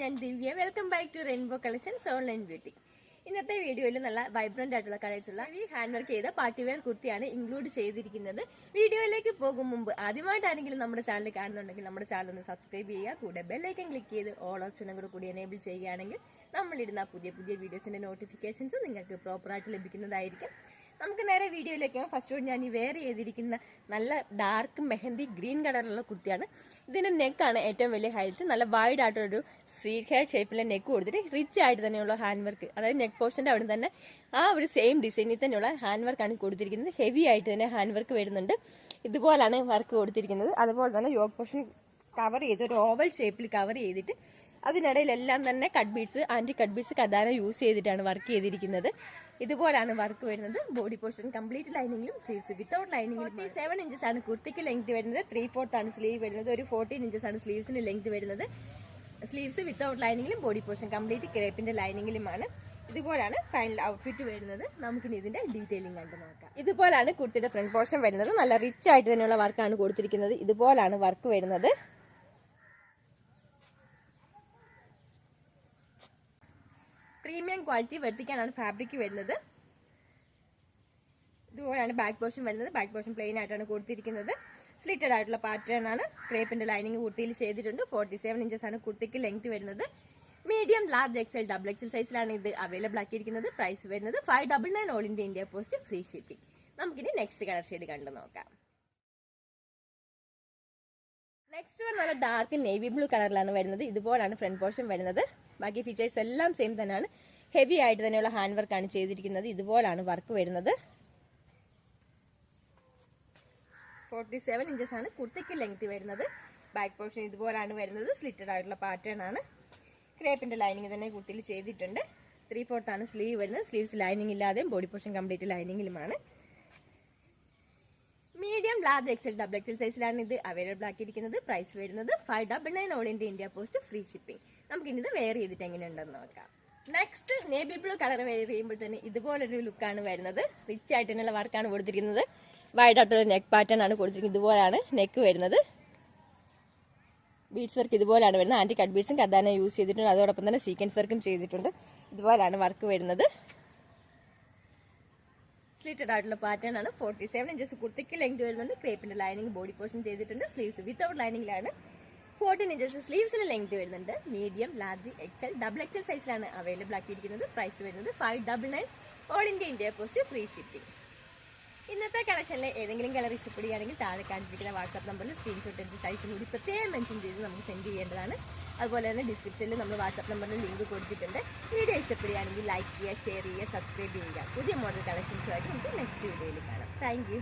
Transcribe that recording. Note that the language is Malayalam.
ഞാൻ Divya. Welcome back to rainbow collections online boutique ഇന്നത്തെ വീഡിയോയിൽ നല്ല വൈബ്രന്റ് ആയിട്ടുള്ള കളേഴ്സ് ഉള്ള ഈ ഹാൻഡ് വർക്ക് ചെയ്ത പാർട്ടി വെയർ കുർത്തിയാണ് ഇൻക്ലൂഡ് ചെയ്തിരിക്കുന്നത്. വീഡിയോയിലേക്ക് പോകും മുമ്പ് ആദ്യമായിട്ടാണെങ്കിലും നമ്മുടെ ചാനൽ കാണുന്നുണ്ടെങ്കിൽ നമ്മുടെ ചാനൽ ഒന്ന് സബ്സ്ക്രൈബ് ചെയ്യുക. കൂടെ ബെല്ലൈക്കൻ ക്ലിക്ക് ചെയ്ത് ഓൾ ഓപ്ഷനും കൂടെ കൂടി എനേബിൾ ചെയ്യുകയാണെങ്കിൽ നമ്മളിടുന്ന പുതിയ പുതിയ വീഡിയോസിന്റെ നോട്ടിഫിക്കേഷൻസ് നിങ്ങൾക്ക് പ്രോപ്പറായിട്ട് ലഭിക്കുന്നതായിരിക്കും. നമുക്ക് നേരെ വീഡിയോയിലേക്ക് ഫസ്റ്റ് ഞാൻ ഈ വെയർ ചെയ്തിരിക്കുന്ന നല്ല ഡാർക്ക് മെഹന്തി ഗ്രീൻ കളറുള്ള കുർത്തിയാണ്. ഇതിന്റെ നെക്കാണ് ഏറ്റവും വലിയ ഹൈറ്റ് നല്ല വൈഡ് ആയിട്ടൊരു സ്വീറ്റ് ഹെയർ ഷേപ്പിലെ നെക്ക് കൊടുത്തിട്ട് റിച്ച് ആയിട്ട് തന്നെയുള്ള ഹാൻഡ് വർക്ക് അതായത് നെക്ക് പോർഷന്റെ അവിടെ തന്നെ ആ ഒരു സെയിം ഡിസൈനിൽ തന്നെയുള്ള ഹാൻഡ് വർക്കാണ് കൊടുത്തിരിക്കുന്നത്. ഹെവി ആയിട്ട് തന്നെ ഹാൻഡ് വർക്ക് വരുന്നുണ്ട്. ഇതുപോലാണ് വർക്ക് കൊടുത്തിരിക്കുന്നത്. അതുപോലെ തന്നെ യോഗ പോർഷൻ കവർ ചെയ്ത് ഒരു ഓവൽ ഷേപ്പിൽ കവർ ചെയ്തിട്ട് അതിനിടയിലെല്ലാം തന്നെ cut beads anti cut beads കഥാന use ചെയ്തിട്ടാണ് വർക്ക് ചെയ്തിരിക്കുന്നത്. ഇതുപോലാണ് വർക്ക് വരുന്നത്. ബോഡി പോർഷൻ കംപ്ലീറ്റ് ലൈനിങ്ങിലും സ്ലീവ്സ് വിത്തൗട്ട് ലൈനിങ്ങിലും സെവൻ ഇഞ്ചസ് ആണ് കുർത്തിക്ക് ലെങ്ത് വരുന്നത്. ത്രീ ഫോർത്ത് ആണ് സ്ലീവ് വരുന്നത്. ഒരു ഫോർട്ടീൻ ഇഞ്ചസ് ആണ് സ്ലീവ്സിന് ലെങ്ത് വരുന്നത്. സ്ലീവ്സ് വിത്തൗട്ട് ലൈനിങ്ങിലും ബോഡി പോർഷൻ കംപ്ലീറ്റ് ക്രേപ്പിന്റെ ലൈനിങ്ങിലുമാണ്. ഇതുപോലാണ് ഫൈനൽ ഔട്ട്ഫിറ്റ് വരുന്നത്. നമുക്കിനി ഇതിന്റെ ഡീറ്റെയിലിംഗ് കണ്ടു നോക്കാം. ഇതുപോലാണ് കുർത്തിയുടെ ഫ്രണ്ട് പോർഷൻ വരുന്നത്. നല്ല റിച്ച് ആയിട്ട് തന്നെയുള്ള വർക്കാണ് കൊടുത്തിരിക്കുന്നത്. ഇതുപോലാണ് വർക്ക് വരുന്നത്. പ്രീമിയം ക്വാളിറ്റി വരുത്തിക്കാനാണ് ഫാബ്രിക് വരുന്നത്. ഇതുപോലെയാണ് ബാക്ക് പോർഷൻ വരുന്നത്. ബാക്ക് പോർഷൻ പ്ലെയിൻ ആയിട്ടാണ് കൊടുത്തിരിക്കുന്നത്. സ്ലിറ്റഡ് ആയിട്ടുള്ള പാറ്റേൺ ആണ്. ക്രേപ്പിന്റെ ലൈനിങ് കുർത്തിയിൽ ചെയ്തിട്ടുണ്ട്. ഫോർട്ടി സെവൻ ഇഞ്ചസ് ആണ് കുർത്തിക്ക് ലെങ്ത് വരുന്നത്. Medium large XL double XL സൈസിലാണ് ഇത് അവൈലബിൾ ആക്കിയിരിക്കുന്നത്. പ്രൈസ് വരുന്നത് five double nine all India India post free shipping നമുക്കിനി നെക്സ്റ്റ് കളർ ഷെയ്ഡ് കണ്ടു നോക്കാം. നെക്സ്റ്റ് വൺ നല്ല ഡാർക്ക് നേവി ബ്ലൂ കളറിലാണ് വരുന്നത്. ഇതുപോലാണ് ഫ്രണ്ട് പോർഷൻ വരുന്നത്. ബാക്കി ഫീച്ചേഴ്സ് എല്ലാം സെയിം തന്നെയാണ്. ഹെവി ആയിട്ട് തന്നെയുള്ള ഹാൻഡ് വർക്കാണ് ചെയ്തിരിക്കുന്നത്. ഇതുപോലാണ് വർക്ക് വരുന്നത്. ഫോർട്ടി സെവൻ ഇഞ്ചസ് ആണ് കുർത്തിക്ക് ലെങ്ത് വരുന്നത്. ബാക്ക് പോർഷൻ ഇതുപോലാണ് വരുന്നത്. സ്ലിറ്റഡ് ആയിട്ടുള്ള പാറ്റേൺ ആണ്. ക്രേപ്പിന്റെ ലൈനിങ് തന്നെ കുർത്തിയിൽ ചെയ്തിട്ടുണ്ട്. ത്രീ ഫോർത്ത് ആണ് സ്ലീവ് വരുന്നത്. സ്ലീവ്സ് ലൈനിങ് ഇല്ലാതെയും body portion complete ലൈനിങ്ങിലുമാണ് medium large XL double XL സൈസിലാണ് ഇത് അവൈലബിൾ ആക്കിയിരിക്കുന്നത്. പ്രൈസ് വരുന്നത് five double nine all India India post free shipping നമുക്ക് ഇനി ഇത് വെയർ ചെയ്തിട്ട് എങ്ങനെയുണ്ടെന്ന് നോക്കാം. Next navy blue colour wear ചെയ്യുമ്പോൾ തന്നെ ഇതുപോലൊരു ലുക്കാണ് വരുന്നത്. റിച്ച് ആയിട്ട് തന്നെയുള്ള വർക്കാണ് കൊടുത്തിരിക്കുന്നത്. വൈഡ് ആയിട്ടൊരു നെക്ക് പാറ്റേൺ ആണ് കൊടുത്തിരിക്കുന്നത്. ഇതുപോലെയാണ് നെക്ക് വരുന്നത്. ബീഡ്സ് വർക്ക് ഇതുപോലെയാണ് വരുന്നത്. ആന്റി കട്ട് ബീഡ്സും കദാന യൂസ് ചെയ്തിട്ടുണ്ട്. അതോടൊപ്പം തന്നെ സീക്വൻസ് വർക്കും ചെയ്തിട്ടുണ്ട്. ഇതുപോലെയാണ് വർക്ക് വരുന്നത്. സ്ലിറ്റഡ് ആയിട്ടുള്ള പാറ്റേൺ ആണ്. ഫോർട്ടി സെവൻ ഇഞ്ചസ് കുർത്തിക്ക് ലെങ്ത് വരുന്നുണ്ട് ക്രേപ്പിന്റെ ലൈനിങ് ബോഡി പോർഷൻ ചെയ്തിട്ടുണ്ട്. സ്ലീവ്സ് വിത്തൗട്ട് ലൈനിങ്ങിലാണ് ഫോർട്ടീൻ ഇഞ്ചസ് സ്ലീവ്സിന് ലെങ്ത് വരുന്നുണ്ട്. Medium large XL double XL സൈസിലാണ് അവൈലബിൾ ആക്കിയിരിക്കുന്നത്. പ്രൈസ് വരുന്നത് five double nine all India India post free shipping ഇന്നത്തെ കളക്ഷനിലെ ഏതെങ്കിലും കളർ ഇഷ്ടപ്പെടുകയാണെങ്കിൽ താഴെ കാണിച്ചിരിക്കുന്ന വാട്സാപ്പ് നമ്പറിൽ സ്ക്രീൻഷോട്ട് എടുത്ത് സൈസും കൂടി പ്രത്യേകം മെൻഷൻ ചെയ്ത് നമുക്ക് സെൻഡ് ചെയ്യേണ്ടതാണ്. അതുപോലെ തന്നെ ഡിസ്ക്രിപ്ഷനിൽ നമ്മൾ വാട്സാപ്പ് നമ്പറിൽ ലിങ്ക് കൊടുത്തിട്ടുണ്ട്. വീഡിയോ ഇഷ്ടപ്പെടുകയാണെങ്കിൽ ലൈക്ക് ചെയ്യുക ഷെയർ ചെയ്യുക സബ്സ്ക്രൈബ് ചെയ്യുക. പുതിയ മോഡൽ കളക്ഷൻസുമായിട്ട് നമുക്ക് നെക്സ്റ്റ് വീഡിയോയിൽ കാണാം. താങ്ക്